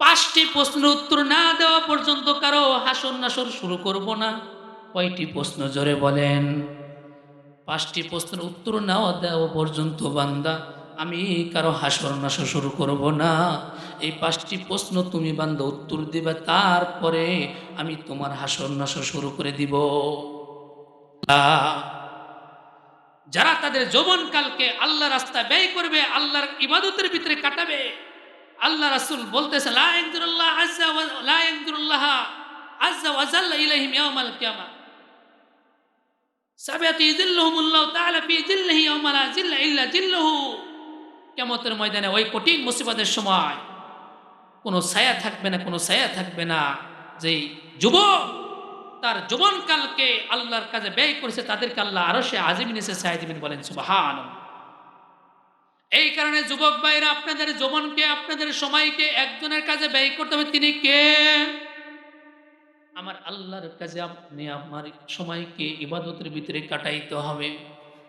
পাঁচটি প্রশ্নের উত্তর না দেওয়া পর্যন্ত কারও হাসন নাসর শুরু করব না। কয়টি প্রশ্ন জোরে বলেন? পাঁচটি প্রশ্নের উত্তর না দেওয়া পর্যন্ত বান্দা, আমি কারও হাসর নাসর শুরু করব না। এই পাঁচটি প্রশ্ন তুমি বান্দা উত্তর দিবে, তারপরে আমি তোমার হাসর নাসর শুরু করে দিব। যারা তাদের যৌবনকালকে আল্লাহ রাস্তা ব্যয় করবে, আল্লাহর ইবাদতের ভিতরে কাটাবে। আল্লাহ রাসূল বলতেছে, লা ইয়ানজুরুল্লাহ আজ্জা ওয়া, লা ইয়ানজুরুল্লাহ আজ্জা ওয়া জাল্লা ইলাইহিম ইয়াউমাল কিয়ামা সাবিয়াতু ইযিল্লুহুমুল্লাহু তাআলা ফি জিল্লিহি ইয়াউমা লা জিল্লা ইল্লা জিল্লুহু। কিয়ামতের ময়দানে ওই কঠিন মুসিবতের সময় কোনো ছায়া থাকবে না, কোনো ছায়া থাকবে না। যেই যুবক তার যৌবনকালকে আল্লাহর কাজে ব্যয় করেছে, তাদেরকে আল্লাহ আরও সে আজিমিন এসে ছায়া দিবেন বলেন সুবাহান এই কারণে যুবক ভাইরা, আপনাদের যৌবনকে, আপনাদের সময়কে একজনের কাজে ব্যয় করতে হবে। তিনি কে? আমার আল্লাহর কাজে আপনি আমার সময়কে, ইবাদতের ভিতরে কাটাইতে হবে।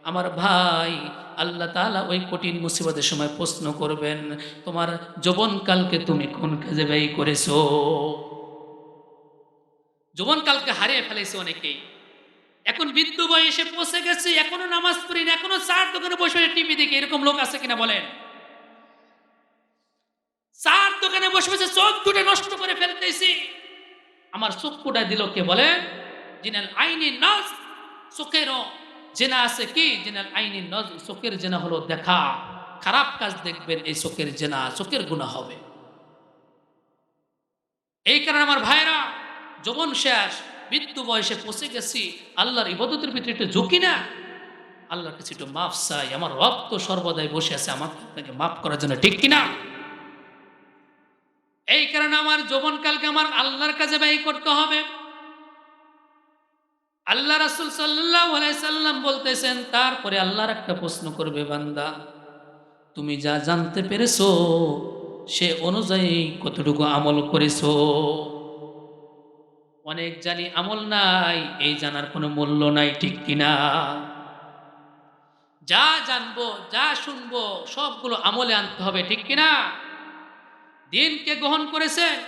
আমার ভাই, আল্লাহ তাআলা ওই কঠিন মুসিবতের সময় প্রশ্ন করবেন, তোমার যৌবনকালকে তুমি কোন কাজে ব্যয় করেছ? যৌবনকালকে হারিয়ে ফেলেছে অনেকেই। এখন বৃদ্ধ বয়সে পৌঁছে গেছে, এখনও নামাজ পড়ি না, এখনও চার দোকানে বসে টিভি দেখে, এরকম লোক আছে কিনা বলেন? চার দোকানে বসে বসে চোখ দুটো নষ্ট করে ফেলতেছি। আমার চক্ষুটা দিল কে বলেন? জিনাল আইনি নজ, চোখেরও জেনা আছে কি? জিনাল আইনি নজ, চোখের জেনা হলো দেখা। খারাপ কাজ দেখবেন এই চোখের জেনা, চোখের গুণা হবে। এই কারণে আমার ভাইরা যৌবন শেষ মৃত্যু বয়সে পৌঁছে গেছি, আল্লাহর ইবাদতের ভিতরে একটু ঝুঁকি না। আল্লাহর কাছে একটু মাফ চাই, আমার রব তো সর্বদাই বসে আছে, আমাকে আপনাকে মাফ করার জন্য ঠিক কিনা? এই কারণে আমার যৌবনকালকে আমার আল্লাহর কাছে ব্যয় করতে হবে। আল্লাহ রাসুল সাল্লাম বলতেছেন, তারপরে আল্লাহর একটা প্রশ্ন করবে বান্দা, তুমি যা জানতে পেরেছ, সে অনুযায়ী কতটুকু আমল করেছ? অনেক জানি আমল নাই, এই জানার কোনো মূল্য নাই, ঠিক কিনা? যা জানব, যা শুনব, সবগুলো আমলে আনতে হবে, ঠিক কিনা? দিনকে গ্রহণ করেছেন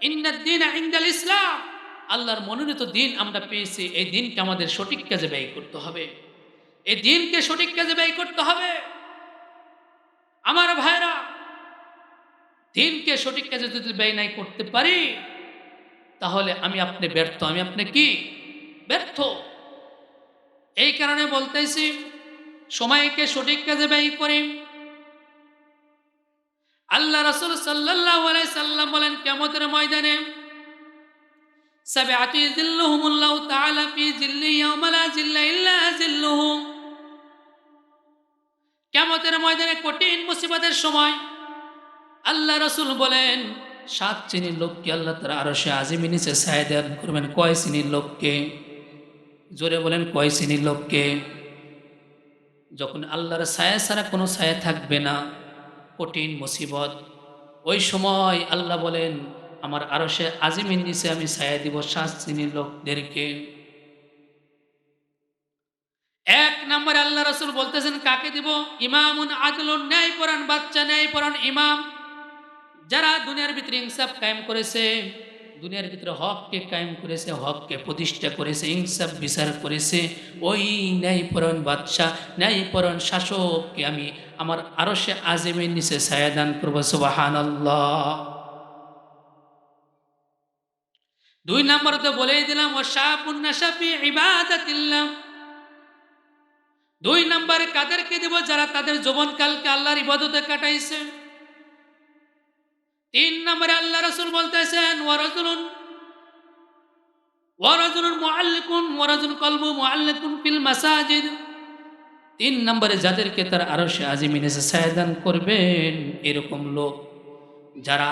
ইন্দিন ইন্দাল ইসলাম। আল্লাহর মনোনীত দিন আমরা পেয়েছি, এই দিনকে আমাদের সঠিক কাজে ব্যয় করতে হবে। এই দিনকে সঠিক কাজে ব্যয় করতে হবে। আমার ভাইরা, দিনকে সঠিক কাজে যদি ব্যয় নাই করতে পারি তাহলে আমি আপনি ব্যর্থ। আমি আপনি কি? ব্যর্থ। এই কারণে বলতেছি, সময়কে সঠিক কাজে ব্যয় করি। আল্লাহ রসুল সাল্লাহ সাল্লাম বলেন কেমতের ময়দানে কেমতের জিল্লি জিল্লা ময়দানে কঠিন মুসিবাদের সময় আল্লাহ রসুল বলেন সাত শ্রেণির লোককে আল্লাহ তারা আরও সে আজিমি নিচে ছায় করবেন। কয় শ্রেণির লোককে? জোরে বলেন, কয় শ্রেণির লোককে? যখন আল্লাহর ছায়া ছাড়া কোনো ছায়া থাকবে না, কঠিন মুসিবত। ওই সময় আল্লাহ বলেন, আমার আরও সে আজিমিন নিচে আমি ছায়া দিব সাত শ্রেণির লোকদেরকে। এক নম্বরে আল্লাহ রসুল বলতেছেন, কাকে দিব? ইমামুন আদলুন ন্যায় পরাণ বাচ্চা ন্যায় পরাণ ইমাম। যারা দুনিয়ার ভিতরে ইনসাফ কায়েম করেছে, দুনিয়ার ভিতরে হককে কায়েম করেছে, হককে প্রতিষ্ঠা করেছে, ইনসাফ বিচার করেছে, ওই ন্যায়পরণ বাদশাহ ন্যায়পরণ শাসককে আমি আমার আরও সে আজমের নিচে ছায়াদান করব সুবাহান দুই নম্বর তো বলেই দিলাম ও শাহি ইবাদাতিল্লাহ। দুই নম্বরে কাদেরকে দিব যারা তাদের যৌবনকালকে আল্লাহর ইবাদতে কাটাইছে? তিন নম্বরে আল্লাহ রসুল বলতেছেন ওয়ারাজুলুন ওয়ারাজুলুন মুআল্লিকুন ওয়ারাজুল কলবু মুআল্লিকুন ফিল মাসাজিদ। তিন নম্বরে যাদেরকে তার আরও সে আজিমিনে সায়দান করবেন, এরকম লোক যারা,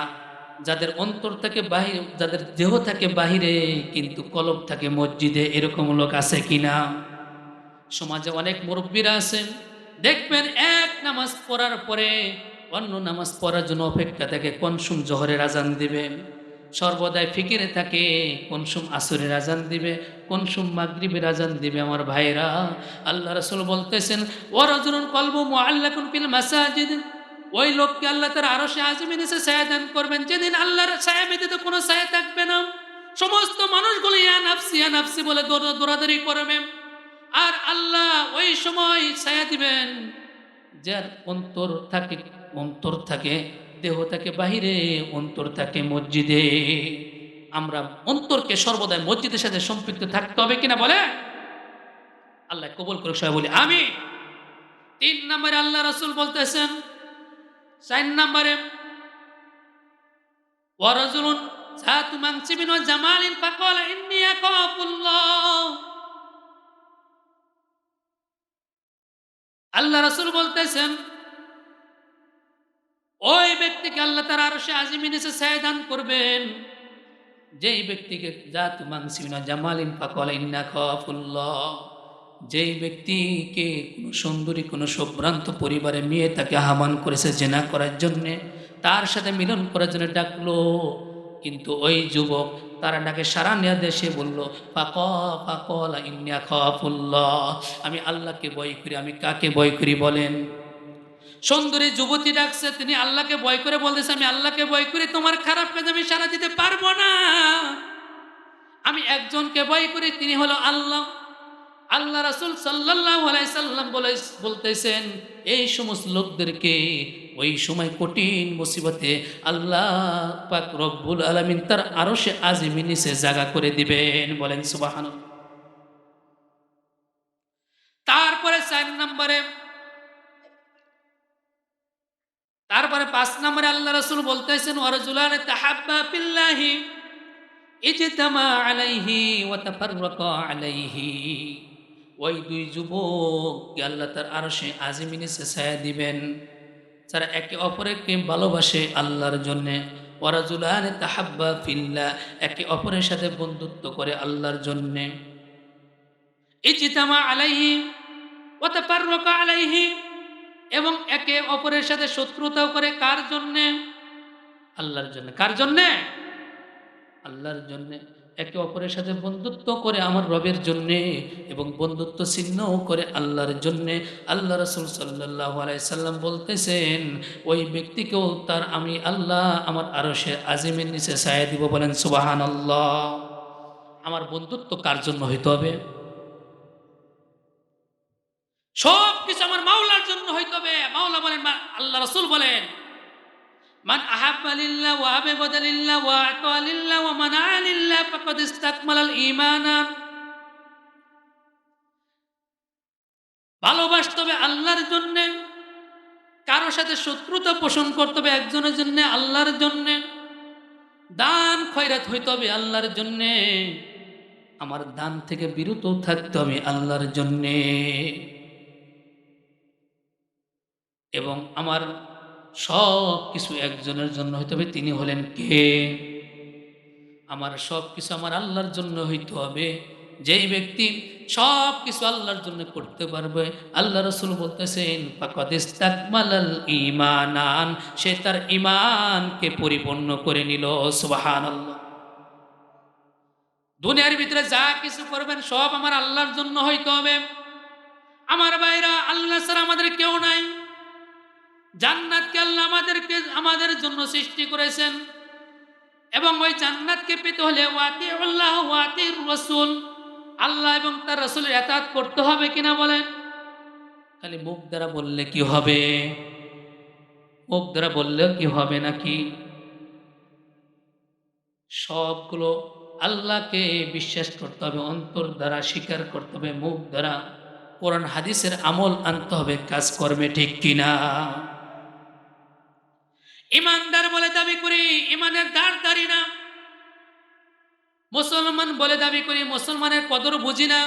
যাদের অন্তর থাকে বাহির, যাদের দেহ থাকে বাহিরে, কিন্তু কলব থাকে মসজিদে, এরকম লোক আছে কিনা? সমাজে অনেক মুরব্বীরা আছেন। দেখবেন এক নামাজ পড়ার পরে অন্য নামাজ পড়ার জন্য অপেক্ষা থাকে কনসুম জহরের আজান দিবে? সর্বদাই ফিকিরে থাকে কনসুম আসরের আজান দিবে? কনসুম মাগরিবের আজান দিবে আমার ভাইরা? আল্লাহ রসুল বলতেছেন ওরাজুন কলবু মুআল্লাকুন ফিল মাসাজিদ। ওই লোককে আল্লাহ তার আরও সে আজমিন এসে ছায়া দান করবেন। যেদিন আল্লাহর ছায়া ব্যতীত কোনো ছায়া থাকবে না। সমস্ত মানুষগুলো ইয়া নাফসি ইয়া নাফসি বলে দৌড়- দৌড়াদৌড়ি করবে। আর আল্লাহ ওই সময় ছায়া দিবেন, যার অন্তর থাকে অন্তর থাকে, দেহ থাকে বাহিরে, অন্তর থাকে মসজিদে। আমরা অন্তরকে সর্বদাই মসজিদের সাথে সম্পৃক্ত থাকতে হবে কিনা বলে? আল্লাহ কবুল করে সবাই বলি আমি তিন নম্বরে আল্লাহ রসুল বলতেছেন, চার নম্বরে জামালিন আল্লাহ রসুল বলতেছেন ওই ব্যক্তিকে আল্লাহ তার আরও সে আজিমিন এসে ছায়া দান করবেন। যেই ব্যক্তিকে মানসিবিন ওয়া জামালিন ফাকালা ইন্না খাফুল্লাহ। যেই ব্যক্তিকে কোনো সুন্দরী, কোনো সম্ভ্রান্ত পরিবারে মেয়ে তাকে আহ্বান করেছে জেনা করার জন্যে, তার সাথে মিলন করার জন্য ডাকলো। কিন্তু ওই যুবক তারা ডাকে সারা নেয়া দেশে বলল পাক পাকল ইন্ডিয়া খাফুল্লাহ। আমি আল্লাহকে বয় করি, আমি কাকে বয় করি বলেন? সুন্দরী যুবতী ডাকছে, তিনি আল্লাহকে বয় করে বলতেছে, আমি আল্লাহকে বয় করি, তোমার খারাপ কাজ আমি সারা দিতে পারব না। আমি একজনকে বয় করি, তিনি হলো আল্লাহ। আল্লাহ রাসুল সাল্লাহ বলে, বলতেছেন, এই সমস্ত লোকদেরকে ওই সময় কঠিন মুসিবতে আল্লাহ পাক রব্বুল আলমিন তার আরও সে আজিমি নিচে জায়গা করে দিবেন। বলেন সুবাহান তারপরে চার নম্বরে তারপরে পাঁচ নম্বরে আল্লাহ রসুল বলতেছেন ওয়ারজুলান তাহাব্বা ফিল্লাহি ইজতামা আলাইহি ওয়া তাফাররাকা আলাইহি। ওই দুই যুবক আল্লাহ তার আরও সে আজিমিনিসে ছায়া দিবেন। যারা একে অপরকে ভালোবাসে আল্লাহর জন্যে ওয়ারাজুলান তাহাব্বা ফিল্লা একে অপরের সাথে বন্ধুত্ব করে আল্লাহর জন্যে। ইজতামা আলাইহি ওয়া তাফাররাকা আলাইহি। এবং একে অপরের সাথে শত্রুতাও করে কার জন্যে? আল্লাহর জন্য। কার জন্যে? আল্লাহর জন্যে। একে অপরের সাথে বন্ধুত্ব করে আমার রবের জন্যে এবং বন্ধুত্ব ছিন্নও করে আল্লাহর জন্যে। আল্লাহ রসুল সাল্লাহ সাল্লাম বলতেছেন, ওই ব্যক্তিকেও তার আমি আল্লাহ আমার আরও সে আজিমের নিচে ছায়া দিব বলেন সুবাহান আল্লাহ আমার বন্ধুত্ব কার জন্য হইতে হবে? সব কিছু আমার মাওলার জন্য হইতে হবে। মাওলা বলেন আল্লাহ রসুল বলেন, মান আহাবালিল্লাহ ওয়া আবে বদালিল্লাহ ওয়া আতালিল্লাহ ওয়া মানালিল্লাহ ফাকাদ ইস্তাকমালাল ঈমানা ভালোবাসতে হবে আল্লাহর জন্যে, কারও সাথে শত্রুতা পোষণ করতে হবে একজনের জন্যে, আল্লাহর জন্যে। দান খয়রাত হইতে হবে আল্লাহর জন্যে। আমার দান থেকে বিরত থাকতে হবে আল্লাহর জন্যে। এবং আমার সব কিছু একজনের জন্য হইতে হবে। তিনি হলেন কে? আমার সব কিছু আমার আল্লাহর জন্য হইতে হবে। যেই ব্যক্তি সব কিছু আল্লাহর জন্য করতে পারবে, আল্লাহ রসুল বলতেছেন ইমানান সে তার ইমানকে পরিপূর্ণ করে নিল। সুবাহান দুনিয়ার ভিতরে যা কিছু করবেন, সব আমার আল্লাহর জন্য হইতে হবে। আমার বাইরা আল্লাহ ছাড়া আমাদের কেউ নাই। জান্নাতকে আল্লাহ আমাদেরকে, আমাদের জন্য সৃষ্টি করেছেন। এবং ওই জান্নাতকে পেতে হলে ওয়াতি আল্লাহ ওয়াতি রসুল, আল্লাহ এবং তার রসুলের এতাত করতে হবে কিনা বলেন? খালি মুখ দ্বারা বললে কি হবে? মুখ দ্বারা বললেও কি হবে নাকি? সবগুলো আল্লাহকে বিশ্বাস করতে হবে, অন্তর দ্বারা স্বীকার করতে হবে, মুখ দ্বারা কোরআন, হাদিসের আমল আনতে হবে, কাজকর্মে ঠিক কিনা? ইমানদার বলে দাবি করি, ইমানের দাঁড় দাঁড়ি না। মুসলমান বলে দাবি করি, মুসলমানের কদর বুঝি না।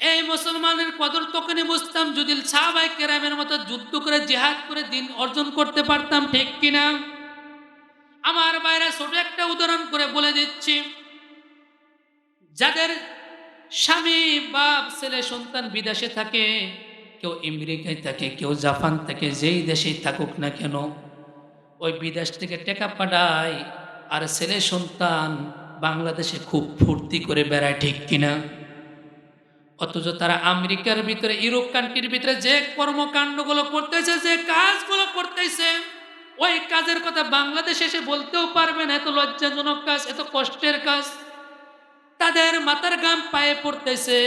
এই মুসলমানের কদর তখনই বুঝতাম যদি সাহাবাই কেরামের মতো যুদ্ধ করে, জেহাদ করে দিন অর্জন করতে পারতাম, ঠিক কিনা আমার বাইরে ছোট একটা উদাহরণ করে বলে দিচ্ছি। যাদের স্বামী, বাপ, ছেলে, সন্তান বিদেশে থাকে, কেউ আমেরিকায় থাকে, কেউ জাপান থাকে, যেই দেশেই থাকুক না কেন ওই বিদেশ থেকে টেকা পাঠায় আর ছেলে সন্তান বাংলাদেশে খুব ফুর্তি করে বেড়ায়, ঠিক কিনা? অথচ তারা আমেরিকার ভিতরে, ইউরোপ কান্ট্রির ভিতরে যে কর্মকাণ্ডগুলো করতেছে, যে কাজগুলো করতেছে, ওই কাজের কথা বাংলাদেশে এসে বলতেও পারবে না। এত লজ্জাজনক কাজ, এত কষ্টের কাজ। তাদের মাথার গাম পায়ে পড়তেছে।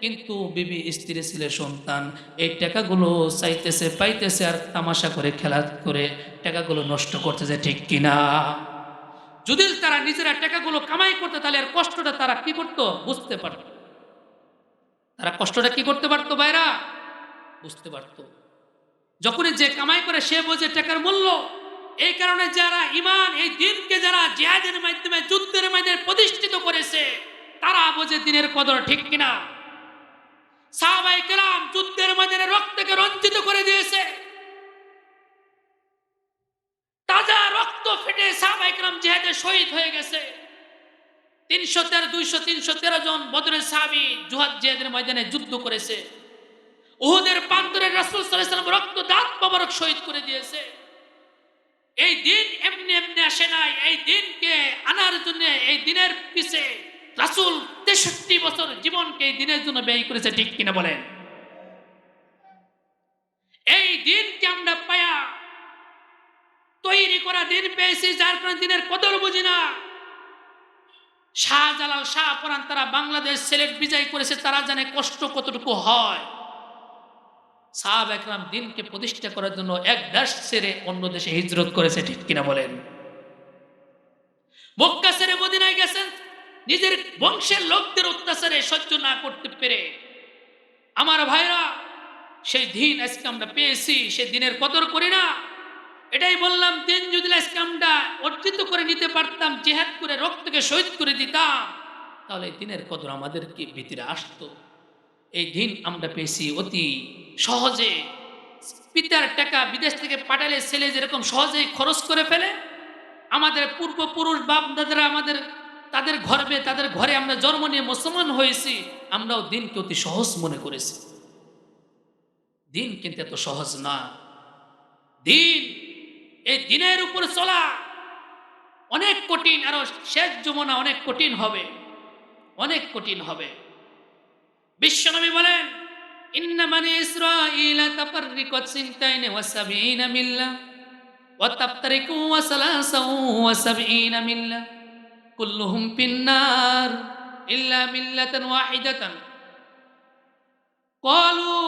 কিন্তু বিবি স্ত্রী ছেলে সন্তান, এই টাকাগুলো চাইতেছে, পাইতেছে আর তামাশা করে, খেলা করে টাকাগুলো নষ্ট করতেছে, ঠিক কিনা? যদি তারা নিজেরা টাকাগুলো কামাই করতে, তাহলে আর কষ্টটা তারা কি করতো? বুঝতে পারত। তারা কষ্টটা কি করতে পারতো বাইরা বুঝতে পারতো। যখনই যে কামাই করে, সে বোঝে টাকার মূল্য। এই কারণে যারা ইমান এই দিনকে যারা জিহাদের মাধ্যমে, যুদ্ধের মাধ্যমে প্রতিষ্ঠিত করেছে, তারা বোঝে দিনের কদর ঠিক কিনা? সাহাবাই কেরাম যুদ্ধের মাধ্যমে রক্তকে রঞ্জিত করে দিয়েছে। তাজা রক্ত ফেটে সাহাবাই কেরাম জিহাদে শহীদ হয়ে গেছে। তিনশো তেরো দুইশো তিনশো তেরো জন বদরের সাহাবি জুহাদ জিহাদের ময়দানে যুদ্ধ করেছে। উহুদের প্রান্তরে রাসূল ওয়াসাল্লাম রক্ত দাঁত মোবারক শহীদ করে দিয়েছে। এই দিন এমনি এমনি আসে নাই, এই দিনকে আনার জন্য, এই দিনের পিছে রাসূল তেষট্টি বছর জীবনকে এই দিনের জন্য ব্যয় করেছে, ঠিক কিনা বলেন? এই দিনকে আমরা পায়া তৈরি করা দিন পেয়েছি, যার কারণে দিনের কদর বুঝি না। শাহজালাল শাহ পরান তারা বাংলাদেশ সিলেট বিজয় করেছে, তারা জানে কষ্ট কতটুকু হয়। সাহাব একরাম দিনকে প্রতিষ্ঠা করার জন্য এক দেশ ছেড়ে অন্য দেশে হিজরত করেছে, ঠিক কিনা বলেন? মক্কা ছেড়ে মদিনায় গেছেন নিজের বংশের লোকদের অত্যাচারে সহ্য না করতে পেরে আমার ভাইরা সেই দিন আজকে আমরা পেয়েছি সেই দিনের কদর করি না। এটাই বললাম, দিন যদি আজকে আমরা অর্জিত করে নিতে পারতাম, জেহাদ করে, রক্তকে শহীদ করে দিতাম, তাহলে দিনের কদর আমাদেরকে ভিতরে আসতো। এই দিন আমরা পেয়েছি অতি সহজে। পিতার টাকা বিদেশ থেকে পাঠালে ছেলে যেরকম সহজেই খরচ করে ফেলে, আমাদের পূর্বপুরুষ বাপ দাদারা আমাদের তাদের গর্বে তাদের ঘরে আমরা জন্ম নিয়ে মুসলমান হয়েছি, আমরাও দিনকে অতি সহজ মনে করেছি। দিন কিন্তু এত সহজ না। দিন এই দিনের উপর চলা অনেক কঠিন, আরও শেষ যমুনা অনেক কঠিন হবে, অনেক কঠিন হবে। বিশ্বনবী বলেন, ইন্না কুল্লুহুম ফিন্নার ইল্লা মিল্লাতান ওয়াহিদাতান قالوا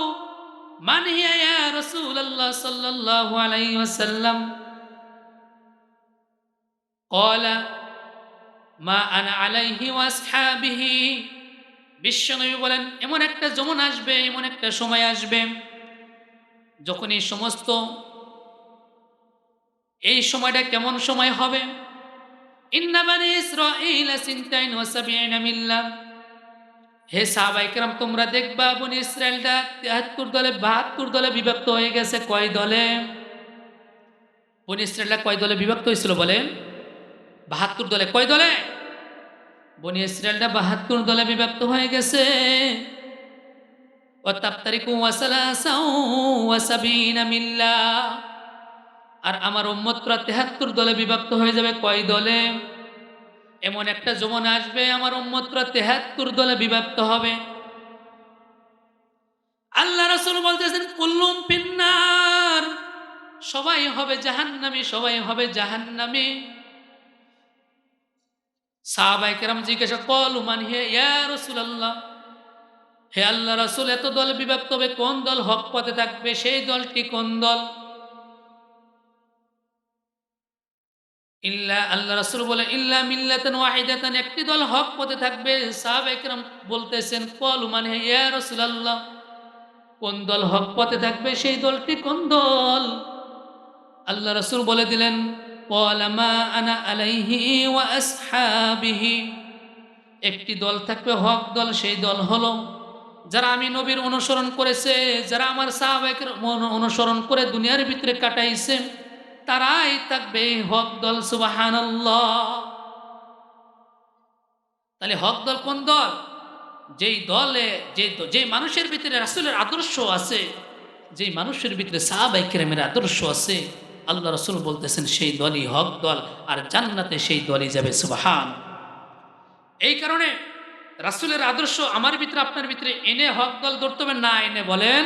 من هي يا رسول الله صلى الله عليه وسلم قال ما أنا عليه وأصحابه বিশ্বনবী বলেন এমন একটা যমন আসবে এমন একটা সময় আসবে যখন এই সমস্ত এই সময়টা কেমন সময় হবে হে সাহাবাইকরাম তোমরা দেখবা বনি ইসরায়েলটা তিয়াত্তর দলে, বাহাত্তর দলে বিভক্ত হয়ে গেছে। কয় দলে? বনি ইসরায়েলটা কয় দলে বিভক্ত হয়েছিল বলেন বাহাত্তর দলে। কয় দলে? বনি ইসরায়েলটা বাহাত্তর দলে বিভক্ত হয়ে গেছে। ওয়াতাবতারিকু ওয়াসালাসাউ ওয়াসাবিনা মিল্লা। আর আমার উম্মতরা তেহাত্তর দলে বিভক্ত হয়ে যাবে কয় দলে? এমন একটা জমন আসবে, আমার উম্মতরা তেহাত্তর দলে বিভক্ত হবে। আল্লাহ রাসূল বলতেছেন, কুল্লুম পিন্নার সবাই হবে জাহান্নামী, সবাই হবে জাহান্নামী। সাহাবাই কেরাম জিজ্ঞাসা, কল মান হে রাসূলুল্লাহ? হে আল্লাহ রাসূল, এত দল বিভক্ত হবে, কোন দল হক পথে থাকবে? সেই দলটি কোন দল? ইল্লা, আল্লাহ রাসুল বলে, ইল্লা মিল্লাতেন ওয়াহিদাতেন, একটি দল হক পথে থাকবে। সাহাব একরাম বলতেছেন, কল মানে ইয়া রসুল আল্লাহ কোন দল হক পথে থাকবে, সেই দলটি কোন দল? আল্লাহ রসুল বলে দিলেন পলামা আনা আলাইহি ওয়া আসহাবিহি, একটি দল থাকবে হক দল, সেই দল হলো যারা আমি নবীর অনুসরণ করেছে, যারা আমার সাহাবেকের অনুসরণ করে দুনিয়ার ভিতরে কাটাইছে। তারাই থাকবে হক দল সুবাহান তাহলে হক দল কোন দল? যেই দলে, যে যে মানুষের ভিতরে রাসুলের আদর্শ আছে, যেই মানুষের ভিতরে সাহাবাইকেরামের আদর্শ আছে, আল্লাহ রসুল বলতেছেন সেই দলই হক দল আর জান্নাতে সেই দলই যাবে, সুবাহান। এই কারণে রাসুলের আদর্শ আমার ভিতরে, আপনার ভিতরে এনে হক দল ধরতে হবে না, এনে বলেন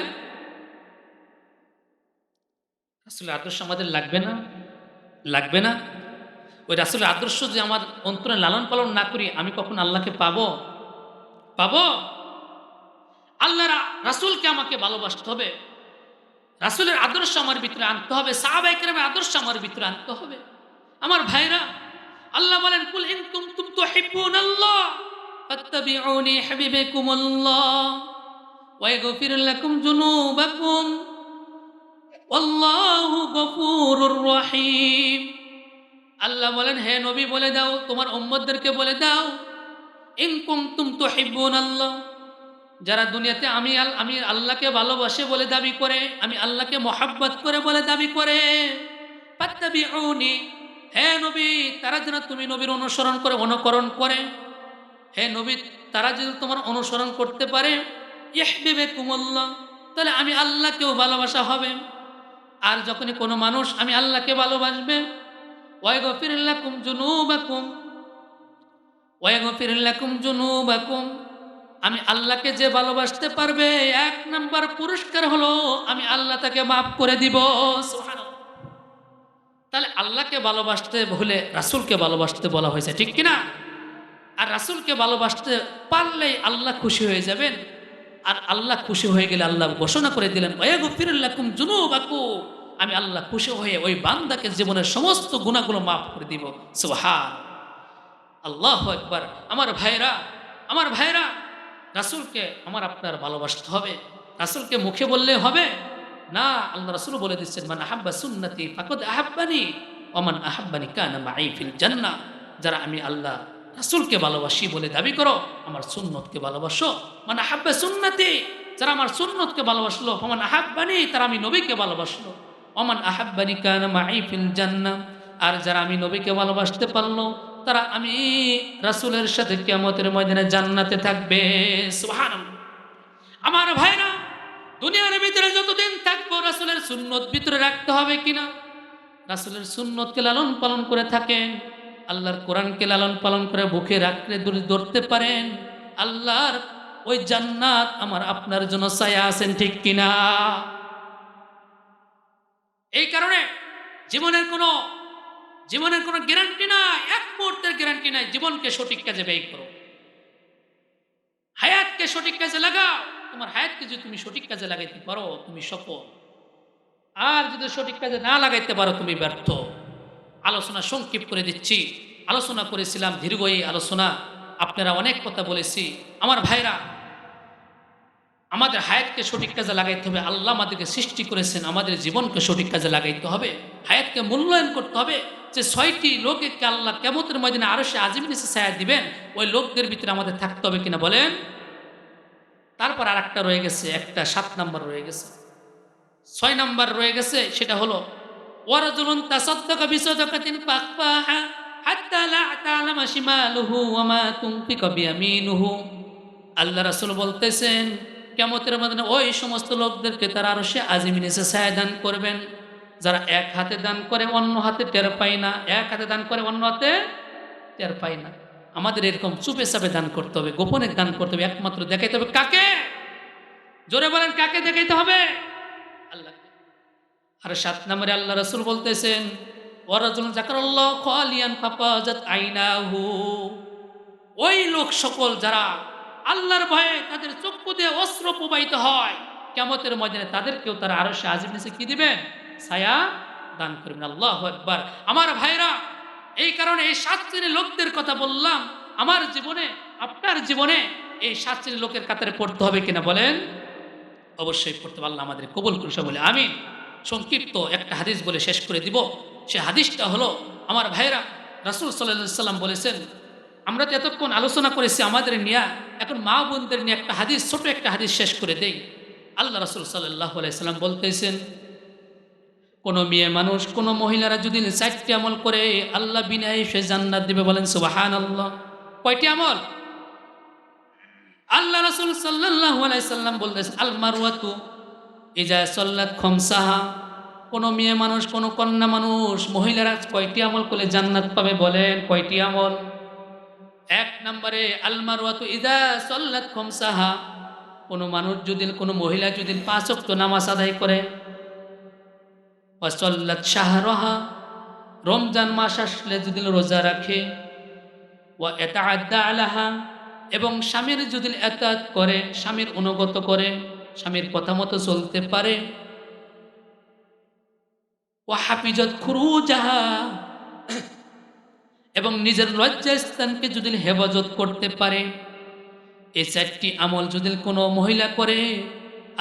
রাসুলের আদর্শ আমাদের লাগবে না? লাগবে না? ওই রাসুলের আদর্শ যে আমার অন্তরে লালন পালন না করি, আমি কখন আল্লাহকে পাবো? পাব? আল্লাহ রাসুলকে আমাকে ভালোবাসতে হবে। রাসুলের আদর্শ আমার ভিতরে আনতে হবে। সাহাবাইকেরামের আদর্শ আমার ভিতরে আনতে হবে। আমার ভাইরা, আল্লাহ বলেন, কুল ইন কুনতুম তুহিব্বুনাল্লাহ ফাত্তাবিউনি হাবিবাকুমুল্লাহ, ওয়া ইয়াগফির লাকুম যুনুবাকুম। ওয়াল্লাহু গফুরুর রহিম। আল্লাহ বলেন, হে নবী, বলে দাও, তোমার উম্মতদেরকে বলে দাও, ইন কুনতুম আল্লাহ যারা দুনিয়াতে আমি আমি আল্লাহকে ভালোবাসে বলে দাবি করে, আমি আল্লাহকে মহাব্বত করে বলে দাবি করে, ফাত্তাবিউনি। হে নবী, তারা যেন তুমি নবীর অনুসরণ করে, অনুকরণ করে। হে নবী, তারা যদি তোমার অনুসরণ করতে পারে। ইহবিবে কুমল্লা তাহলে আমি আল্লাহকেও ভালোবাসা হবে। আর যখনই কোনো মানুষ আমি আল্লাহকে ভালোবাসবে ওয়াইগফিরুল্লাকুম জুনুবাকুম ওয়াইগফিরুল্লাকুম জুনুবাকুম আমি আল্লাহকে যে ভালোবাসতে পারবে, এক নাম্বার পুরস্কার হলো আমি আল্লাহ তাকে মাফ করে দিব। তাহলে আল্লাহকে ভালোবাসতে হলে রাসূলকে ভালোবাসতে বলা হয়েছে, ঠিক কিনা? আর রাসূলকে ভালোবাসতে পারলেই আল্লাহ খুশি হয়ে যাবেন। আর আল্লাহ খুশি হয়ে গেলে আল্লাহ ঘোষণা করে দিলেন ওয়াগফিরুল্লাকুম জুনুবাকুম আমি আল্লাহ খুশি হয়ে ওই বান্দাকে জীবনের সমস্ত গুণাগুলো মাফ করে দিব। সুবহান। আল্লাহ একবার আমার ভাইরা আমার ভাইরা, রাসূলকে আমার আপনার ভালোবাসতে হবে। রাসূলকে মুখে বললে হবে, না, আল্লাহ রাসূল বলে দিচ্ছেন, মান আহাব্বা সুন্নতি ফাকদ আহাব্বানি ওমান আহাব্বানি কানা মাই ফিল জান্নাহ। যারা আমি আল্লাহ রাসূলকে ভালোবাসি বলে দাবি করো, আমার সুন্নতকে ভালোবাসো। মানে আহাব্বা সুন্নতি, যারা আমার সুন্নতকে ভালোবাসলো, ওমান আহাব্বানি, তারা আমি নবীকে ভালোবাসলো। অমান আহাব্বানি কানা মাই ফিল জান্নাহ, আর যারা আমি নবীকে ভালোবাসতে পারল, তারা আমি রাসুলের সাথে কিয়ামতের ময়দানে জান্নাতে থাকবে। সুবহানাল্লাহ। আমার ভাইরা, দুনিয়ার ভিতরে যতদিন থাকব, রাসূলের সুন্নত ভিতরে রাখতে হবে কিনা? রাসূলের সুন্নতকে লালন পালন করে থাকেন। আল্লাহর কোরআনকে লালন পালন করে বুকে রাখলে ধরতে পারেন। আল্লাহর ওই জান্নাত আমার আপনার জন্য ছায়া আছেন ঠিক কিনা? এই কারণে জীবনের কোনো জীবনের কোনো গ্যারান্টি নাই, এক মুহূর্তের গ্যারান্টি নাই, জীবনকে সঠিক কাজে ব্যয় করো। হায়াতকে সঠিক কাজে লাগাও, তোমার হায়াতকে যদি তুমি সঠিক কাজে লাগাইতে পারো, তুমি সফল। আর যদি সঠিক কাজে না লাগাইতে পারো, তুমি ব্যর্থ। আলোচনা সংক্ষিপ্ত করে দিচ্ছি। আলোচনা করেছিলাম দীর্ঘ এই আলোচনা। আপনারা অনেক কথা বলেছি। আমার ভাইরা, আমাদের হায়াতকে সঠিক কাজে লাগাইতে হবে। আল্লাহ আমাদেরকে সৃষ্টি করেছেন, আমাদের জীবনকে সঠিক কাজে লাগাইতে হবে। হায়াতকে মূল্যায়ন করতে হবে যে ছয়টি লোককে আল্লাহ কেমতের ময়দানে আরও সে আজিম নিচে ছায়া দিবেন, ওই লোকদের ভিতরে আমাদের থাকতে হবে কিনা বলেন? তারপর আর একটা রয়ে গেছে, একটা সাত নাম্বার রয়ে গেছে। ছয় নাম্বার রয়ে গেছে, সেটা হলো ওয়ারাজুলুন তাসাদ্দাকা বিসাদাকাতিন ফাখফাহা হাত্তা লা তা'লামা শিমালুহু ওয়া মা তুনফিকু বিয়ামিনুহু। আল্লাহ রাসূল বলতেছেন কেমতের মধ্যে ওই সমস্ত লোকদেরকে তারা আরও সে আজিমিন এসে ছায়া দান করবেন, যারা এক হাতে দান করে অন্য হাতে টের পায় না, এক হাতে দান করে অন্য হাতে টের পায় না। আমাদের এরকম চুপে চাপে দান করতে হবে, গোপনে দান করতে হবে, একমাত্র দেখাইতে হবে কাকে? জোরে বলেন, কাকে দেখাইতে হবে? আর সাত নম্বরে আল্লাহ রসুল বলতেছেন ওরাজুল জাকারাল্লাহ খালিয়ান ফাফাজাত আইনাহু। ওই লোক সকল যারা আল্লাহর ভয়ে তাদের চক্ষু দিয়ে অস্ত্র প্রবাহিত হয় কেমতের ময়দানে তাদেরকেও তারা আরও সে আজিম নিচে কি দিবেন? ছায়া দান করবেন। আল্লাহ একবার আমার ভাইরা, এই কারণে এই সাত শ্রেণির লোকদের কথা বললাম, আমার জীবনে, আপনার জীবনে এই সাত শ্রেণির লোকের কাতারে পড়তে হবে কিনা বলেন? অবশ্যই পড়তে পারলাম আমাদের কবুল করছে বলে আমি সংক্ষিপ্ত একটা হাদিস বলে শেষ করে দিব। সে হাদিসটা হলো, আমার ভাইরা রাসুল সাল্লাম বলেছেন, আমরা তো এতক্ষণ আলোচনা করেছি আমাদের নিয়ে, এখন মা বোনদের নিয়ে একটা হাদিস, ছোট একটা হাদিস শেষ করে দেই। আল্লাহ রাসুল সাল্লাহ সাল্লাম বলতেছেন, কোনো মেয়ে মানুষ, কোনো মহিলারা যদি চারটি আমল করে, আল্লাহ বিনায় সে জান্নাত দিবে। বলেন সুবাহান আল্লাহ কয়টি আমল? আল্লাহ রাসুল সাল্লাহ সাল্লাম বলতেছেন, আল মারুয়াতু ইজা সল্লাত খমসাহা, কোনো মেয়ে মানুষ, কোনো কন্যা মানুষ, মহিলারা কয়টি আমল করলে জান্নাত পাবে বলেন? কয়টি আমল? এক নম্বরে আলমারওয়াতু ইদা সল্লাত খমসাহা, কোনো মানুষ যদি কোনো মহিলা যদি পাঁচ ওয়াক্ত নামাজ আদায় করে। ওয়াসল্লাত শাহরহা, রমজান মাস আসলে যদি রোজা রাখে। ওয়া এটা আদা আলাহা, এবং স্বামীর যদি এতাত করে, স্বামীর অনুগত করে। স্বামীর কথা মতো চলতে পারে। ও হাফিজত খুরু যাহা এবং নিজের লজ্জাস্থানকে যদি হেফাজত করতে পারে। এই চারটি আমল যদি কোনো মহিলা করে,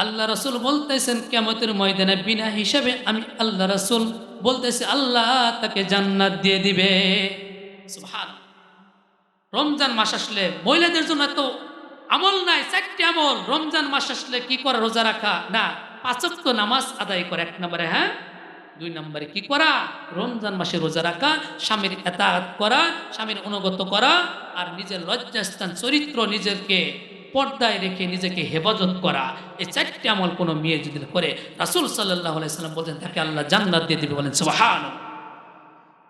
আল্লাহ রসুল বলতেছেন কেমতের ময়দানে বিনা হিসাবে আমি আল্লাহ রসুল বলতেছি, আল্লাহ তাকে জান্নাত দিয়ে দিবে। রমজান মাস আসলে মহিলাদের জন্য তো আমল নাই, চারটি আমল। রমজান মাস আসলে কি করে, রোজা রাখা? না পাঁচক্ত নামাজ আদায় করে, এক নম্বরে হ্যাঁ? দুই নম্বরে কি করা? রমজান মাসে রোজা রাখা, স্বামীর এতাত করা, স্বামীর অনুগত করা, আর নিজের লজ্জাস্থান, চরিত্র নিজেকে পর্দায় রেখে নিজেকে হেফাজত করা। এই চারটি আমল কোনো মেয়ে যদি করে, রাসুল সাল্লাহ সাল্লাম বলছেন, তাকে আল্লাহ জান্নাত দিয়ে দিবে বলেন সুবহান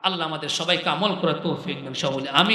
আল্লাহ আমাদের সবাইকে আমল করা তৌফিক আমি